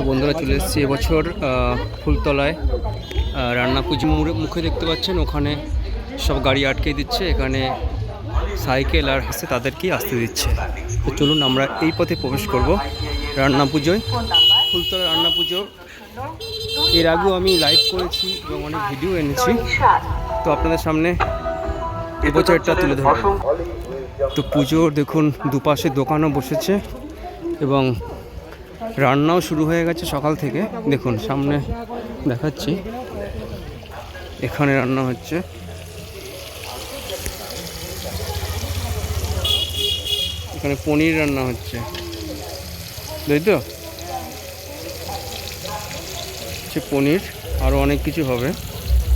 তো বন্ধুরা চলে এসেছি এবছর ফুলতলায়। রান্না পুজো মুখে দেখতে পাচ্ছেন, ওখানে সব গাড়ি আটকে দিচ্ছে, এখানে সাইকেল আর হাসে তাদেরকেই আসতে দিচ্ছে। তো চলুন আমরা এই পথে প্রবেশ করব রান্না পুজোয়। ফুলতলা রান্না পুজো, এর আগেও আমি লাইভ করেছি এবং অনেক ভিডিও এনেছি। তো আপনাদের সামনে এবছরটা তুলে ধরব। তো পুজোর দেখুন, দুপাশে দোকানও বসেছে এবং রান্নাও শুরু হয়ে গেছে সকাল থেকে। দেখুন, সামনে দেখাচ্ছি। এখানে রান্না হচ্ছে। এখানে পনির রান্না হচ্ছে। তাই তো? হচ্ছে পনির আরও অনেক কিছু হবে।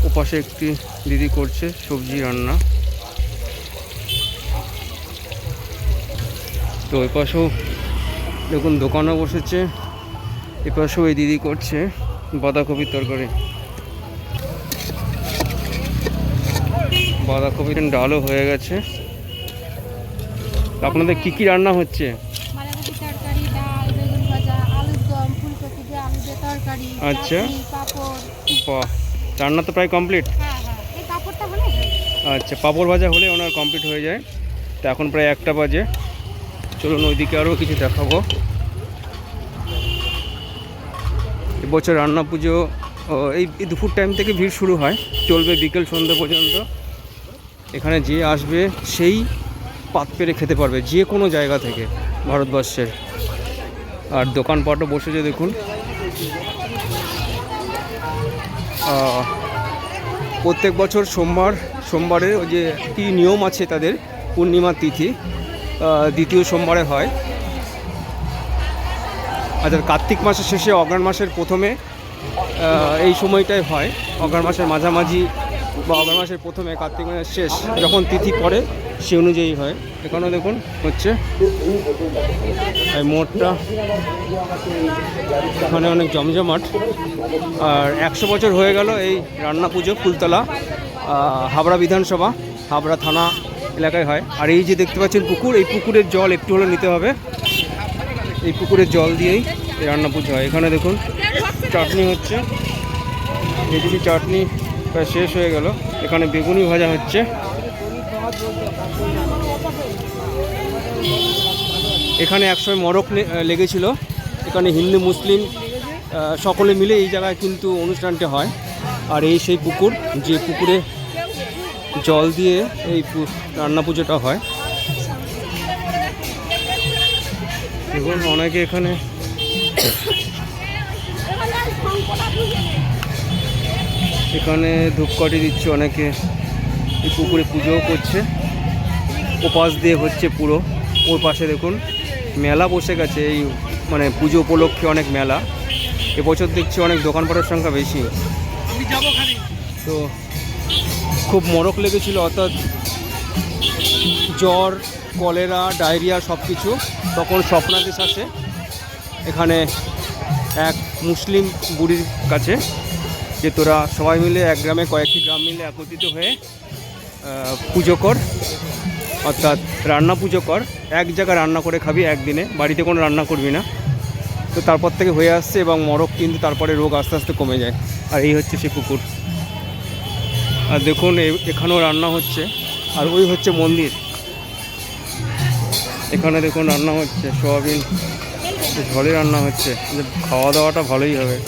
ওপাশে একটি দিদি করছে সবজি রান্না। তো ওই পাশেও দেখুন দোকানও বসেছে। এ পাশেও এই দিদি করছে বাঁধাকপির তরকারি। বাঁধাকপির ডালও হয়ে গেছে। আপনাদের কি কি রান্না হচ্ছে? আচ্ছা। বাহ রান্না তো প্রায় কমপ্লিট হ্যাঁ হ্যাঁ। আচ্ছা পাঁপড় ভাজা হলে ওনার কমপ্লিট হয়ে যায়। তো এখন প্রায় একটা বাজে। চলুন ওইদিকে আরও কিছু দেখাবো। এবছর রান্না পুজো এই দুপুর টাইম থেকে ভিড় শুরু হয়। চলবে বিকেল সন্ধ্যা পর্যন্ত। এখানে যে আসবে, সেই পাত পেরে খেতে পারবে, যে কোনো জায়গা থেকে ভারতবর্ষের। আর দোকানপাটও বসেছে, দেখুন। প্রত্যেক বছর সোমবার সোমবারে ওই যে কী নিয়ম আছে তাদের, পূর্ণিমার তিথি। দ্বিতীয় সোমবারে হয়। আচ্ছা কার্তিক মাসের শেষে অগ্রাণ মাসের প্রথমে এই সময়টাই হয়। অগ্রাণ মাসের মাঝামাঝি বা অগ্রাণ মাসের প্রথমে কার্তিক মাসের শেষ যখন তিথি পড়ে সে অনুযায়ী হয়। এখানেও দেখুন, হচ্ছে, এই মোড়টা, এখানে অনেক জমজমাট। আর একশো বছর হয়ে গেল এই রান্না পুজো, ফুলতলা হাবড়া বিধানসভা, হাবড়া থানা এলাকায় হয়। আর এই যে দেখতে পাচ্ছেন পুকুর, এই পুকুরের জল একটু হলে নিতে হবে। এই পুকুরের জল দিয়েই রান্না পুজো হয়। এখানে দেখুন, চাটনি হচ্ছে। এদিকে চাটনি প্রায় শেষ হয়ে গেল। এখানে বেগুনি ভাজা হচ্ছে। এখানে একসময় মরক লেগেছিল। এখানে হিন্দু, মুসলিম সকলে মিলে এই জায়গায় কিন্তু অনুষ্ঠানটা হয়। আর এই সেই পুকুর, যে পুকুরে জল দিয়ে এই রান্না পুজোটা হয়। দেখুন, অনেকে এখানে এখানে ধূপকাঠি দিচ্ছে, অনেকে এই পুকুরে পুজোও করছে। ওপাশ দিয়ে হচ্ছে পুরো। ওর পাশে দেখুন, মেলা বসে গেছে এই মানে পুজো উপলক্ষে অনেক মেলা। এবছর দেখছি অনেক দোকানপাটের সংখ্যা বেশি। তো খুব মরক লেগেছিল, অর্থাৎ জ্বর, কলেরা, ডায়রিয়া সব কিছু তখন স্বপ্নাদেশ আসে এখানে এক মুসলিম বুড়ির কাছে, যে তোরা সবাই মিলে এক গ্রামে কয়েকটি গ্রাম মিলে একত্রিত হয়ে পুজো কর, অর্থাৎ রান্না পুজো কর, এক জায়গায় রান্না করে খাবি একদিনে, বাড়িতে কোনো রান্না করবি না। তো তারপর থেকে হয়ে আসছে এবং মরক কিন্তু তারপরে রোগ আস্তে আস্তে কমে যায়। আর এই হচ্ছে সে পুকুর আর দেখুন, এ- এখানেও রান্না হচ্ছে। আর ওই হচ্ছে মন্দির। এখানে দেখুন রান্না হচ্ছে, সোয়াবিন ঝলে রান্না হচ্ছে। খাওয়া দাওয়াটা ভালোই হবে।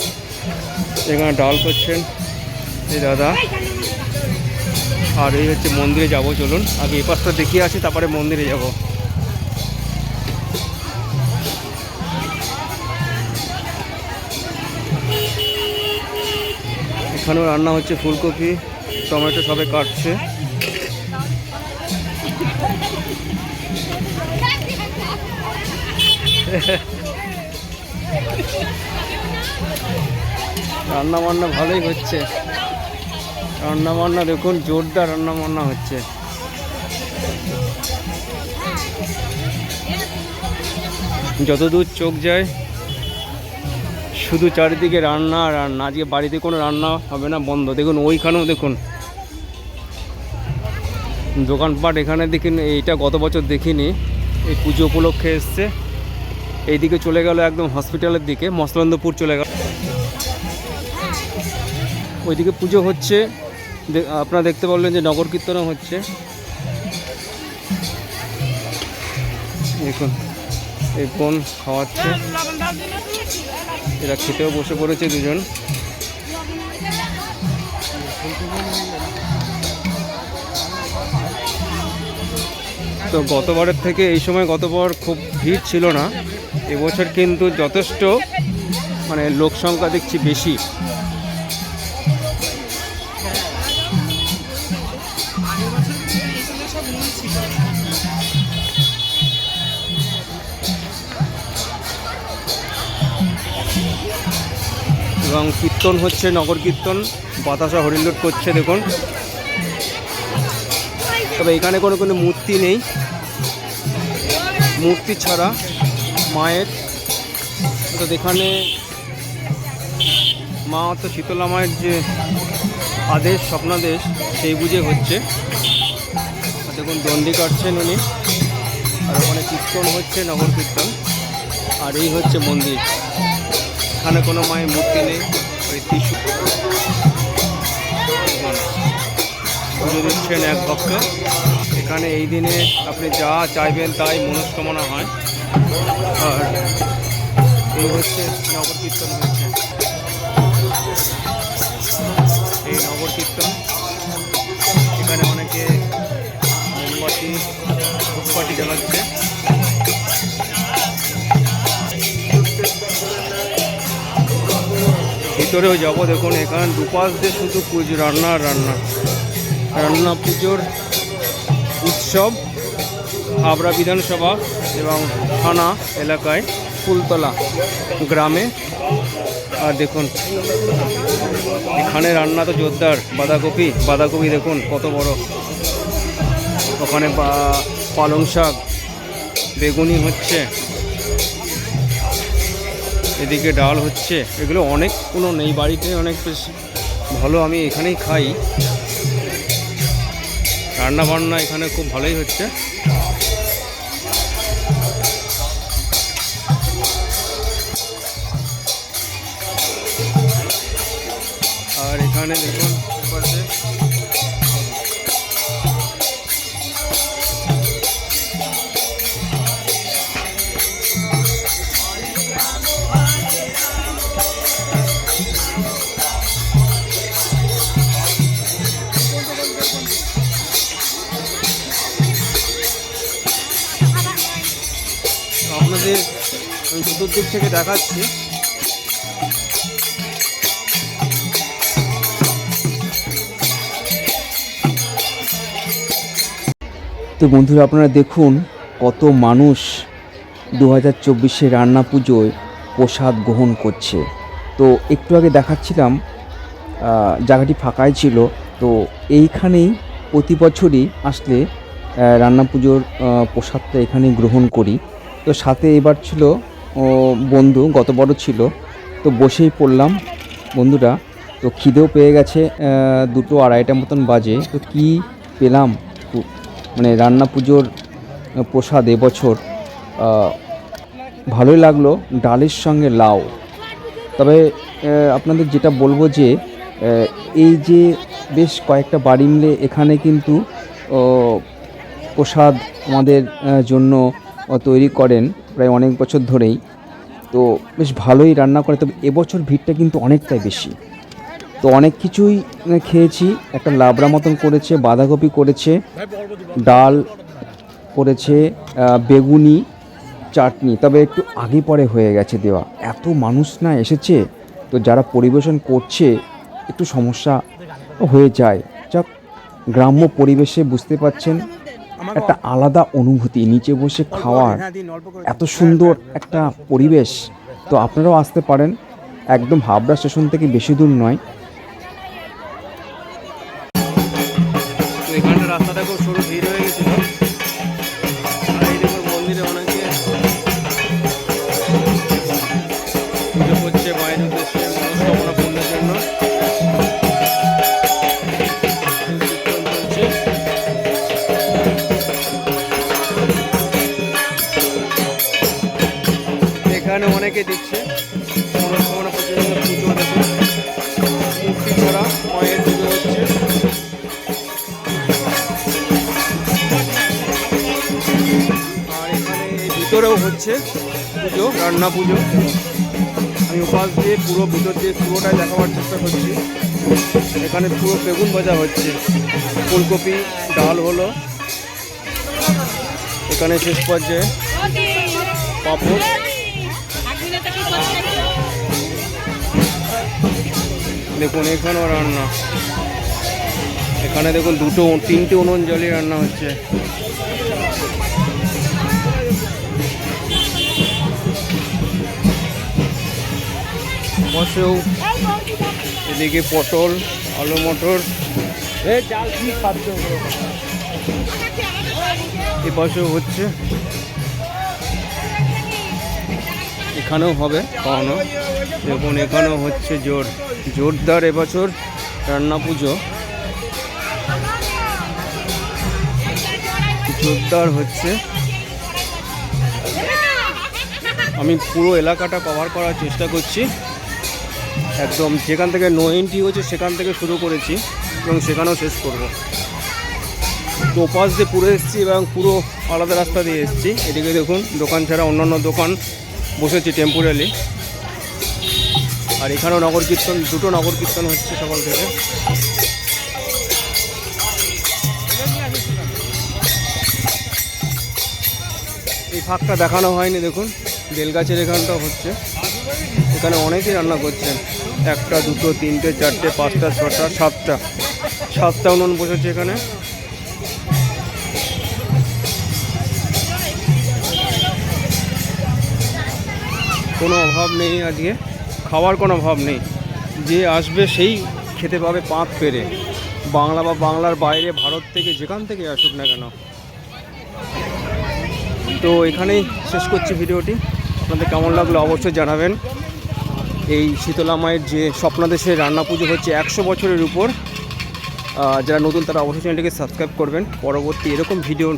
এখানে ডাল করছেন এই দাদা। আর এই হচ্ছে মন্দিরে যাব, চলুন। আগে এই পাশটা দেখিয়ে আসি, তারপরে মন্দিরে যাব। এখানেও রান্না হচ্ছে ফুলকপি। টমেটো সবে কাটছে। রান্না বান্না ভালোই হচ্ছে। রান্না বান্না দেখুন, জোরদার রান্না বান্না হচ্ছে। যতদূর চোখ যায়, শুধু চারিদিকে রান্না আর রান্না। আজকে বাড়িতে কোনো রান্না হবে না, বন্ধ। দেখুন, ওইখানেও দেখুন দোকানপাট এখানে দেখুন এইটা গত বছর দেখিনি। এই পুজো উপলক্ষে এসছে। এইদিকে চলে গেল একদম হসপিটালের দিকে, মসলন্দপুর চলে গেল। ওইদিকে পুজো হচ্ছে। আপনারা দেখতে পারলেন যে নগর কীর্তনও হচ্ছে। দেখুন, এই বোন খাওয়াচ্ছে। এরা খেতেও বসে পড়েছে দুজন। তো গতবারের থেকে এই সময় গতবার খুব ভিড় ছিল না, এবছর কিন্তু যথেষ্ট মানে লোক সংখ্যা দেখছি বেশি। এবং কীর্তন হচ্ছে, নগর কীর্তন, বাতাসা হরিল্লোট করছে, দেখুন। তবে এখানে কোনো কোনো মূর্তি নেই। মূর্তি ছাড়া মায়ের। তো এখানে মা তো শীতলা মায়ের যে আদেশ, স্বপ্নাদেশ, সেই বুঝে হচ্ছে। দেখুন, দণ্ডি কাটছেন উনি। আর ওখানে কীর্তন হচ্ছে, নগর কীর্তন। আর এই হচ্ছে মন্দির। এখানে কোনো মায়ের মূর্তি নেই, ওই ত্রিশূল। পুজো দিচ্ছেন এক ভক্ত। এখানে এই দিনে আপনি যা চাইবেন তাই মনস্কামনা হয়। আর এই হচ্ছে নগর কীর্তন হচ্ছে। এই নগর কীর্তন এখানে অনেকে মোমবাতি, ধূপকাঠি জ্বালাচ্ছে। ভিতরেও যাব, দেখুন, এখানে দুপাশ দিয়ে শুধু পুজো রান্না রান্না। রান্না পুজোর উৎসব হাবড়া বিধানসভা এবং থানা এলাকায় ফুলতলা গ্রামে। আর দেখুন, এখানে রান্না তো জোরদার, বাঁধাকপি বাঁধাকপি দেখুন কত বড়। ওখানে পালং শাক, বেগুনি হচ্ছে, এদিকে ডাল হচ্ছে। এগুলো অনেক কোনো নেই বাড়িতে অনেক বেশ ভালো আমি এখানেই খাই। রান্না বান্না এখানে খুব ভালোই হচ্ছে। আর এখানে দেখুন চতুর্দিক থেকে দেখাচ্ছি। তো বন্ধুরা, আপনারা দেখুন কত মানুষ দু হাজার চব্বিশে রান্না পুজোয় প্রসাদ গ্রহণ করছে। তো একটু আগে দেখাচ্ছিলাম জায়গাটি ফাঁকাই ছিল। তো এইখানেই প্রতি বছরই আসলে রান্না পুজোর প্রসাদটা এখানেই গ্রহণ করি। তো সাথে এবার ছিল বন্ধু গত বড় ছিল, তো বসেই পড়লাম। বন্ধুরা, তো খিদেও পেয়ে গেছে দুটো আড়াইটা মতন বাজে। তো কি পেলাম? মানে রান্না পুজোর প্রসাদ এবছর ভালোই লাগল। ডালের সঙ্গে লাউ। তবে আপনাদের যেটা বলব যে এই যে বেশ কয়েকটা বাড়ি মিলে এখানে কিন্তু প্রসাদ আমাদের জন্য তৈরি করেন। প্রায় অনেক বছর ধরেই। তো বেশ ভালোই রান্না করে, তবে এবছর ভিড়টা কিন্তু অনেকটাই বেশি। তো অনেক কিছুই খেয়েছি, একটা লাবড়া মতন করেছে, বাঁধাকপি করেছে, ডাল করেছে বেগুনি, চাটনি, তবে একটু আগে পরে হয়ে গেছে দেওয়া। এত মানুষ না এসেছে, তো যারা পরিবেশন করছে, একটু সমস্যা হয়ে যায়। যাক, গ্রাম্য পরিবেশে বুঝতে পাচ্ছেন একটা আলাদা অনুভূতি নিচে বসে খাওয়ার এত সুন্দর একটা পরিবেশ। তো আপনারাও আসতে পারেন একদম হাবড়া স্টেশন থেকে বেশি দূর নয়। ভিতরেও হচ্ছে পুজো, রান্না পুজো। আমি উপাস দিয়ে পুরো ভিতর দিয়ে পুরোটাই দেখাবার চেষ্টা করছি। এখানে পুরো বেগুন ভাজা হচ্ছে। ফুলকপি, ডাল হলো। এখানে শেষ পর্যায়ে দেখুন, এখানেও রান্না। এখানে দেখুন দুটো, তিনটে উনুন জলে রান্না হচ্ছে। বসেও এদিকে পটল, আলু, মটর। এ পাশেও হচ্ছে। এখানেও হবে কখনো দেখুন, এখানেও হচ্ছে জোর। জোরদার এবছর রান্না পুজো। জোরদার হচ্ছে। আমি পুরো এলাকাটা কভার করার চেষ্টা করছি। একদম যেখান থেকে নো এন্ট্রি হচ্ছে সেখান থেকে শুরু করেছি এবং সেখানেও শেষ করব। তো দিয়ে পুরো এসেছি এবং পুরো আলাদা রাস্তা দিয়ে এসেছি। এদিকে দেখুন, দোকান ছাড়া অন্যান্য দোকান বসেছি টেম্পোরারি আর এখানেও নগর কীর্তন, দুটো নগর কীর্তন হচ্ছে সকাল থেকে। এই ফাঁকটা দেখানো হয়নি, দেখুন। বেলগাছের এখানটা হচ্ছে। এখানে অনেকেই রান্না করছেন। একটা, দুটো, তিনটে, চারটে, পাঁচটা, ছটা, সাতটা। সাতটা উনুন বসেছে এখানে। কোনো অভাব নেই আজকে। খাওয়ার কোনো অভাব নেই। যে আসবে সেই খেতে পাবে পাঁত পেরে। বাংলা বা বাংলার বাইরে, ভারত থেকে যেখান থেকে আসুক না কেন। তো এখানেই শেষ করছি ভিডিওটি। আপনাদের কেমন লাগল অবশ্যই জানাবেন। এই শীতলা মায়ের যে স্বপ্নাদেশের রান্না পুজো হচ্ছে একশো বছরের উপর। যারা নতুন তারা অবশ্যই চ্যানেলটিকে সাবস্ক্রাইব করবেন। পরবর্তী এরকম ভিডিও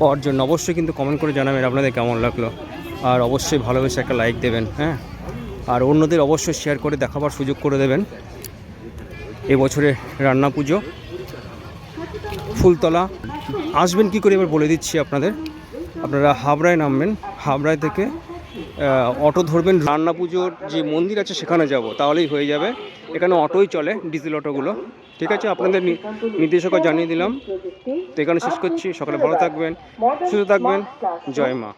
পাওয়ার জন্য অবশ্যই কিন্তু কমেন্ট করে জানাবেন আপনাদের কেমন লাগল। আর অবশ্যই ভালোবেসে একটা লাইক দেবেন হ্যাঁ? আর অন্যদের অবশ্যই শেয়ার করে দেখাবার সুযোগ করে দেবেন। এবছরে রান্না পুজো, ফুলতলা। আসবেন কি করে এবার বলে দিচ্ছি আপনাদের। আপনারা হাবড়ায় নামবেন। হাবড়ায় থেকে অটো ধরবেন রান্না পুজোর যে মন্দির আছে সেখানে যাব, তাহলেই হয়ে যাবে। এখানে অটোই চলে, ডিজেল অটোগুলো। ঠিক আছে, আপনাদের নি- নির্দেশকা জানিয়ে দিলাম। তো এখানে শেষ করছি। সকালে ভালো থাকবেন, সুস্থ থাকবেন। জয় মা।